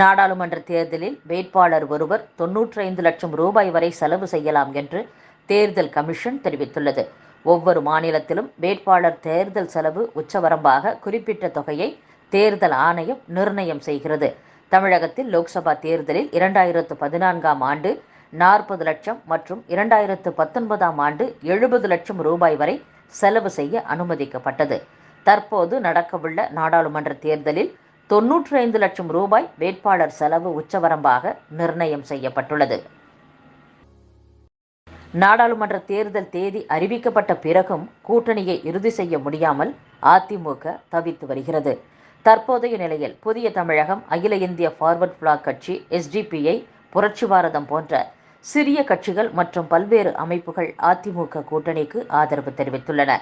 நாடாளுமன்ற தேர்தலில் வேட்பாளர் ஒருவர் தொன்னூற்றைந்து லட்சம் ரூபாய் வரை செலவு செய்யலாம் என்று தேர்தல் கமிஷன் தெரிவித்துள்ளது. ஒவ்வொரு மாநிலத்திலும் வேட்பாளர் தேர்தல் செலவு உச்சவரம்பாக குறிப்பிட்ட தொகையை தேர்தல் ஆணையம் நிர்ணயம் செய்கிறது. தமிழகத்தில் லோக்சபா தேர்தலில் இரண்டாயிரத்து பதினான்காம் ஆண்டு நாற்பது லட்சம் மற்றும் இரண்டாயிரத்து பத்தொன்பதாம் ஆண்டு எழுபது லட்சம் ரூபாய் வரை செலவு செய்ய அனுமதிக்கப்பட்டது. தற்போது நடக்கவுள்ள நாடாளுமன்ற தேர்தலில் தொன்னூற்றி ஐந்து லட்சம் ரூபாய் வேட்பாளர் செலவு உச்சவரம்பாக நிர்ணயம் செய்யப்பட்டுள்ளது. நாடாளுமன்ற தேர்தல் தேதி அறிவிக்கப்பட்ட பிறகும் கூட்டணியை இறுதி செய்ய முடியாமல் அதிமுக தவித்து வருகிறது. தற்போதைய நிலையில் புதிய தமிழகம் அகில இந்திய ஃபார்வர்ட் பிளாக் கட்சி எஸ்டிபிஐ புரட்சி பாரதம் போன்ற சிறிய கட்சிகள் மற்றும் பல்வேறு அமைப்புகள் அதிமுக கூட்டணிக்கு ஆதரவு தெரிவித்துள்ளன.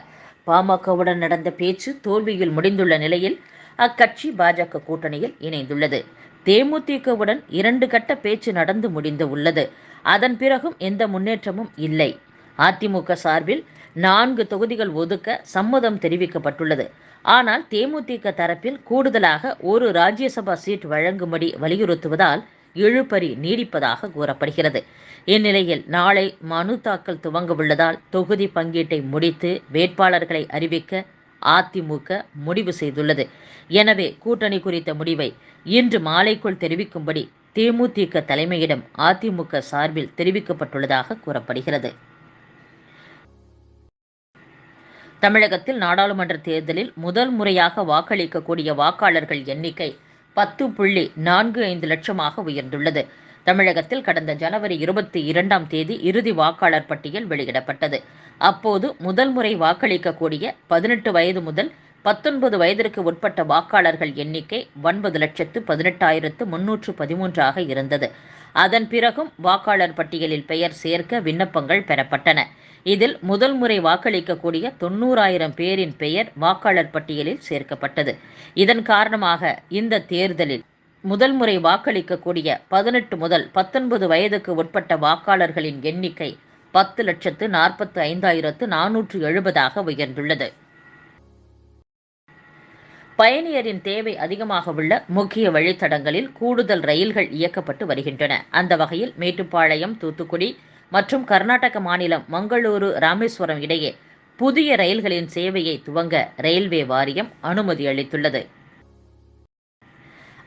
பாமகவுடன் நடந்த பேச்சு தோல்வியில் முடிந்துள்ள நிலையில் அக்கட்சி பாஜக கூட்டணியில் இணைந்துள்ளது. தேமுதிகவுடன் இரண்டு கட்ட பேச்சு நடந்து முடிந்து உள்ளது. அதன் பிறகும் எந்த முன்னேற்றமும் இல்லை. அதிமுக சார்பில் நான்கு தொகுதிகள் ஒதுக்க சம்மதம் தெரிவிக்கப்பட்டுள்ளது. ஆனால் தேமுதிக தரப்பில் கூடுதலாக ஒரு ராஜ்யசபா சீட் வழங்கும்படி வலியுறுத்துவதால் இழுபறி நீடிப்பதாக கூறப்படுகிறது. இந்நிலையில் நாளை மனு தாக்கல் துவங்க உள்ளதால் தொகுதி பங்கீட்டை முடித்து வேட்பாளர்களை அறிவிக்க அதிமுக முடிவு செய்துள்ளது. எனவே கூட்டணி குறித்த முடிவை இன்று மாலைக்குள் தெரிவிக்கும்படி தேமுதிக தலைமையிடம் அதிமுக சார்பில் தெரிவிக்கப்பட்டுள்ளதாக கூறப்படுகிறது. தமிழகத்தில் நாடாளுமன்ற தேர்தலில் முதல் முறையாக வாக்களிக்கக்கூடிய வாக்காளர்கள் எண்ணிக்கை பத்து புள்ளி நான்கு ஐந்து லட்சமாக உயர்ந்துள்ளது. தமிழகத்தில் கடந்த ஜனவரி இருபத்தி இரண்டாம் தேதி இறுதி வாக்காளர் பட்டியல் வெளியிடப்பட்டது. அப்போது முதல் முறை வாக்களிக்கக்கூடிய பதினெட்டு வயது முதல் பத்தொன்பது வயதிற்கு உட்பட்ட வாக்காளர்கள் எண்ணிக்கை ஒன்பது லட்சத்து பதினெட்டாயிரத்து முன்னூற்று பதிமூன்றாக இருந்தது. அதன் பிறகும் வாக்காளர் பட்டியலில் பெயர் சேர்க்க விண்ணப்பங்கள் பெறப்பட்டன. இதில் முதல் முறை வாக்களிக்கக்கூடிய தொண்ணூறாயிரம் பேரின் பெயர் வாக்காளர் பட்டியலில் சேர்க்கப்பட்டது. இதன் காரணமாக இந்த தேர்தலில் முதல் முறை வாக்களிக்கக்கூடிய பதினெட்டு முதல் பத்தொன்பது வயதுக்கு உட்பட்ட வாக்காளர்களின் எண்ணிக்கை பத்து லட்சத்து நாற்பத்து ஐந்தாயிரத்து நானூற்று எழுபதாக உயர்ந்துள்ளது. பயணியரின் தேவை அதிகமாக உள்ள முக்கிய வழித்தடங்களில் கூடுதல் ரயில்கள் இயக்கப்பட்டு வருகின்றன. அந்த வகையில் மேட்டுப்பாளையம் தூத்துக்குடி மற்றும் கர்நாடக மாநிலம் மங்களூரு ராமேஸ்வரம் இடையே புதிய ரயில்களின் சேவையை துவங்க ரயில்வே வாரியம் அனுமதி அளித்துள்ளது.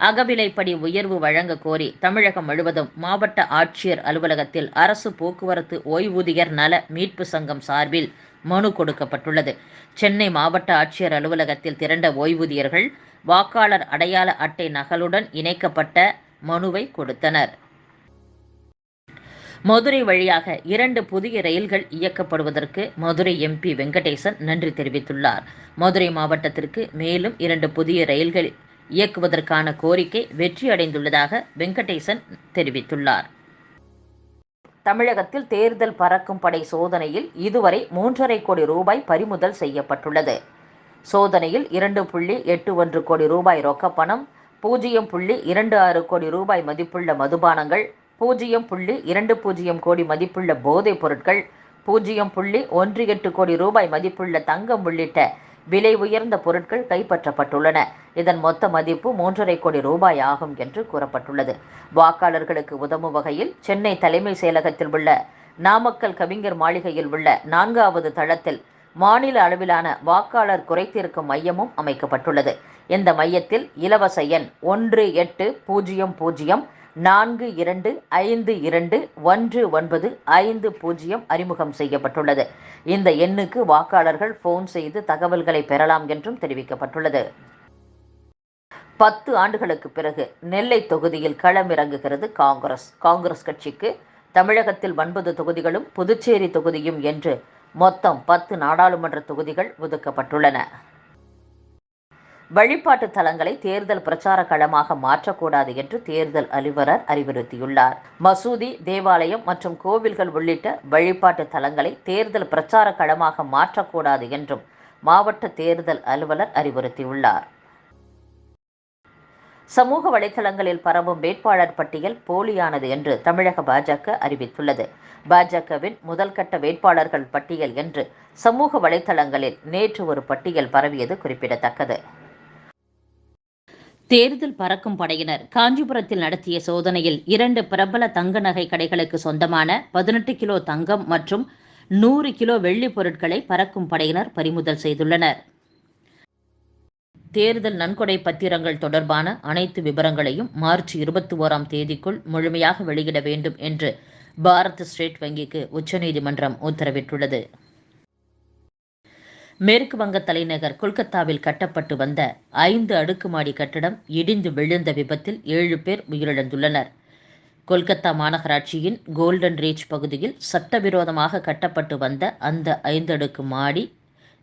அகவிலைப்படி உயர்வு வழங்க கோரி தமிழகம் முழுவதும் மாவட்ட ஆட்சியர் அலுவலகத்தில் அரசு போக்குவரத்து ஓய்வூதியர் நல மீட்பு சங்கம் சார்பில் மனு கொடுக்கப்பட்டுள்ளது. சென்னை மாவட்ட ஆட்சியர் அலுவலகத்தில் திரண்ட ஓய்வூதியர்கள் வாக்காளர் அடையாள அட்டை நகலுடன் இணைக்கப்பட்ட மனுவை கொடுத்தனர். மதுரை வழியாக இரண்டு புதிய ரயில்கள் இயக்கப்படுவதற்கு மதுரை எம்பி வெங்கடேசன் நன்றி தெரிவித்துள்ளார். மதுரை மாவட்டத்திற்கு மேலும் இரண்டு புதிய ரயில்கள் இயக்குவதற்கான கோரிக்கை வெற்றியடைந்துள்ளதாக வெங்கடேசன் தெரிவித்துள்ளார். தமிழகத்தில் தேர்தல் பறக்கும் படை சோதனையில் இதுவரை மூன்றரை கோடி ரூபாய் பறிமுதல் செய்யப்பட்டுள்ளது. சோதனையில் இரண்டு புள்ளி எட்டு ஒன்று கோடி ரூபாய் ரொக்கப்பணம் பூஜ்ஜியம் புள்ளி இரண்டு ஆறு கோடி ரூபாய் மதிப்புள்ள மதுபானங்கள் பூஜ்ஜியம் புள்ளி இரண்டு பூஜ்ஜியம் கோடி மதிப்புள்ள போதைப் பொருட்கள் பூஜ்ஜியம் புள்ளி ஒன்று எட்டு கோடி ரூபாய் மதிப்புள்ள தங்கம் உள்ளிட்ட விலை உயர்ந்த பொருட்கள் கைப்பற்றப்பட்டுள்ளன. இதன் மொத்த மதிப்பு மூன்றரை கோடி ரூபாய் ஆகும் என்று கூறப்பட்டுள்ளது. வாக்காளர்களுக்கு உதவும் வகையில் சென்னை தலைமை செயலகத்தில் உள்ள நாமக்கல் கவிஞர் மாளிகையில் உள்ள நான்காவது தளத்தில் மாநில அளவிலான வாக்காளர் குறைத்திருக்கும் மையமும் அமைக்கப்பட்டுள்ளது. இந்த மையத்தில் இலவச எண் ஒன்று எட்டு பூஜ்ஜியம் பூஜ்ஜியம் நான்கு இரண்டு ஐந்து இரண்டு ஒன்று ஒன்பது ஐந்து பூஜ்ஜியம் அறிமுகம் செய்யப்பட்டுள்ளது. இந்த எண்ணுக்கு வாக்காளர்கள் ஃபோன் செய்து தகவல்களை பெறலாம் என்றும் தெரிவிக்கப்பட்டுள்ளது. பத்து ஆண்டுகளுக்கு பிறகு நெல்லை தொகுதியில் களமிறங்குகிறது காங்கிரஸ். காங்கிரஸ் கட்சிக்கு தமிழகத்தில் ஒன்பது தொகுதிகளும் புதுச்சேரி தொகுதியும் என்று மொத்தம் பத்து நாடாளுமன்ற தொகுதிகள் ஒதுக்கப்பட்டுள்ளன. வழிபாட்டு தலங்களை தேர்தல் பிரச்சார களமாக மாற்றக்கூடாது என்று தேர்தல் அலுவலர் அறிவுறுத்தியுள்ளார். மசூதி தேவாலயம் மற்றும் கோவில்கள் உள்ளிட்ட வழிபாட்டு தலங்களை தேர்தல் பிரச்சார களமாக மாற்றக்கூடாது என்றும் மாவட்ட தேர்தல் அலுவலர் அறிவுறுத்தியுள்ளார். சமூக வலைதளங்களில் பரவும் வேட்பாளர் பட்டியல் போலியானது என்று தமிழக பாஜக அறிவித்துள்ளது. பாஜகவின் முதல் கட்ட வேட்பாளர்கள் பட்டியல் என்று சமூக வலைதளங்களில் நேற்று ஒரு பட்டியல் பரவியது குறிப்பிடத்தக்கது. தேர்தல் பறக்கும் படையினர் காஞ்சிபுரத்தில் நடத்திய சோதனையில் இரண்டு பிரபல தங்க நகை கடைகளுக்கு சொந்தமான பதினெட்டு கிலோ தங்கம் மற்றும் நூறு கிலோ வெள்ளி பொருட்களை பறக்கும் படையினர் பறிமுதல் செய்துள்ளனர். தேர்தல் நன்கொடை பத்திரங்கள் தொடர்பான அனைத்து விவரங்களையும் மார்ச் இருபத்தி ஓராம் தேதிக்குள் முழுமையாக வெளியிட வேண்டும் என்று பாரத் ஸ்டேட் வங்கிக்கு உச்சநீதிமன்றம் உத்தரவிட்டுள்ளது. மேற்கு வங்க தலைநகர் கொல்கத்தாவில் கட்டப்பட்டு வந்த ஐந்து அடுக்குமாடி கட்டடம் இடிந்து விழுந்த விபத்தில் ஏழு பேர் உயிரிழந்துள்ளனர். கொல்கத்தா மாநகராட்சியின் கோல்டன் ரீச் பகுதியில் சட்டவிரோதமாக கட்டப்பட்டு வந்த அந்த ஐந்து அடுக்கு மாடி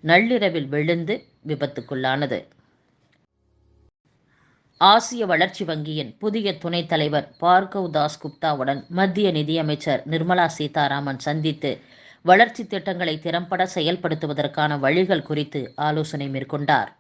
நள்ளிரவில் விழுந்து விபத்துக்குள்ளானது. ஆசிய வளர்ச்சி வங்கியின் புதிய துணைத் தலைவர் பார்கவ் தாஸ் குப்தாவுடன் மத்திய நிதியமைச்சர் நிர்மலா சீதாராமன் சந்தித்து வளர்ச்சி திட்டங்களை திறம்பட செயல்படுத்துவதற்கான வழிகள் குறித்து ஆலோசனை மேற்கொண்டார்.